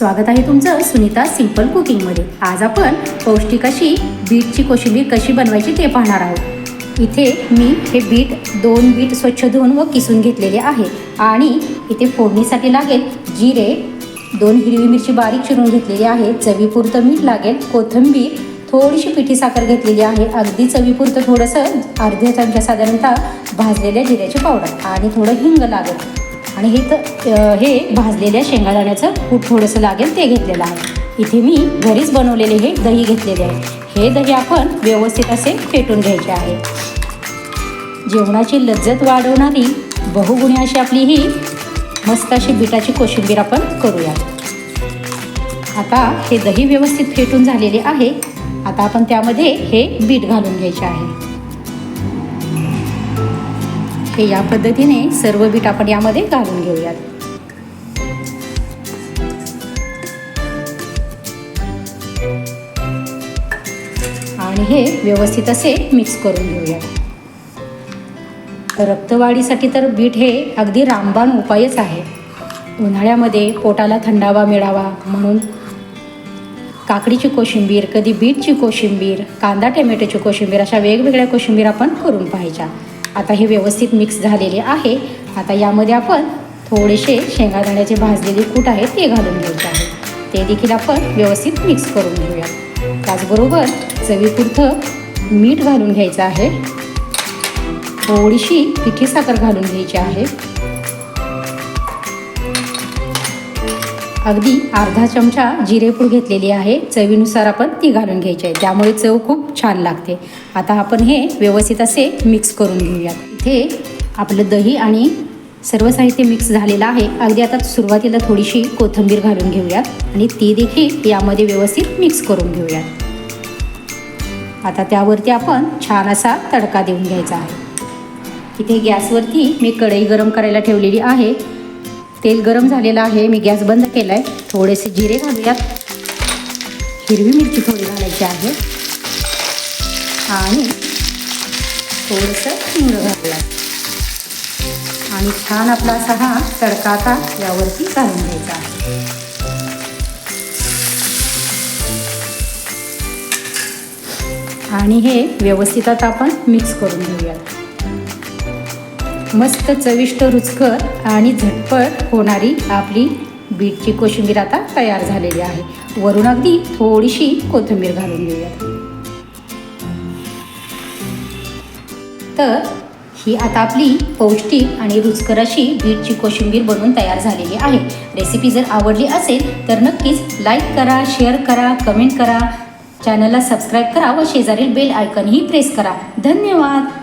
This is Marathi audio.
स्वागत आहे तुमचं सुनीता सिंपल कुकिंगमध्ये आज आपण पौष्टिक अशी बीटची कोशिंबीर कशी बनवायची ते पाहणार आहोत. इथे मी हे बीट दोन बीट स्वच्छ धुवून व किसून घेतलेले आहे. आणि इथे फोडणीसाठी लागेल जिरे दोन हिरवी मिरची बारीक चिरून घेतलेली आहे चवीपुरतं मीठ लागेल कोथिंबीर थोडीशी पिठी साखर घेतलेली आहे अगदी चवीपुरतं थोडंसं अर्ध्या चमचा साधारणतः भाजलेल्या जिऱ्याची पावडर आणि थोडं हिंग लागेल. आणि हे तर हे भाजलेल्या शेंगादाण्याचं कूट थोडंसं लागेल ते घेतलेलं आहे. इथे मी घरीच बनवलेले हे दही घेतलेले आहे. हे दही आपण व्यवस्थित असे फेटून घ्यायचे आहे. जेवणाची लज्जत वाढवणारी बहुगुणी अशी आपली ही मस्त अशी बिटाची कोशिंबीर आपण करूया. आता हे दही व्यवस्थित फेटून झालेले आहे. आता आपण त्यामध्ये हे बीट घालून घ्यायचे आहे. हे या पद्धतीने सर्व बीट आपण यामध्ये घालून घेऊयात. आणि हे व्यवस्थित असे मिक्स करून घेऊयात. रक्तवाढीसाठी तर बीट हे अगदी रामबाण उपायच आहे. उन्हाळ्यामध्ये पोटाला थंडावा मिळावा म्हणून काकडीची कोशिंबीर कधी बीटची कोशिंबीर कांदा टोमॅटोची कोशिंबीर अशा वेगवेगळ्या कोशिंबीर आपण करून पाहायच्या. आता हे व्यवस्थित मिक्स झालेले आहे. आता यामध्ये आपण थोडेसे शेंगादाण्याचे भाजलेले कूट आहे ते घालून घ्यायचे आहे ते देखील आपण व्यवस्थित मिक्स करून घेऊया. त्याचबरोबर चवीपुरतं मीठ घालून घ्यायचं आहे. थोडीशी पिठी साखर घालून घ्यायची आहे. अगदी अर्धा चमचा जिरेपूड घेतलेली आहे. चवीनुसार आपण ती घालून घ्यायची आहे. त्यामुळे चव खूप छान लागते. आता आपण हे व्यवस्थित असे मिक्स करून घेऊयात. इथे आपलं दही आणि सर्व साहित्य मिक्स झालेलं आहे. अगदी आता सुरुवातीला थोडीशी कोथिंबीर घालून घेऊयात. आणि ती देखील यामध्ये व्यवस्थित मिक्स करून घेऊयात. आता त्यावरती आपण छान असा तडका देऊन घ्यायचा आहे. इथे गॅसवरती मी कढई गरम करायला ठेवलेली आहे. तेल गरम झालेलं आहे. मी गॅस बंद केला आहे थोडेसे जिरे घालूयात. हिरवी मिरची थोडी घालायची आहे. आणि थोडंसं हिंग घालूया आणि छान आपला असा हा तडका आता यावरती घालून घ्यायचा आहे. आणि हे व्यवस्थित आता आपण मिक्स करून घेऊयात. मस्त चविष्ट रुचकर आणि झटपट होणारी आपली बीटची कोशिंबीर आता तयार झालेली आहे. वरून अगदी थोडीशी कोथिंबीर घालून घेऊयात. तर ही आता आपली पौष्टिक आणि रुचकर अशी बीटची कोशिंबीर बनवून तयार झालेली आहे. रेसिपी जर आवडली असेल तर नक्कीच लाईक करा शेअर करा कमेंट करा. चॅनलला सबस्क्राईब करा व शेजारील बेल आयकनही प्रेस करा. धन्यवाद!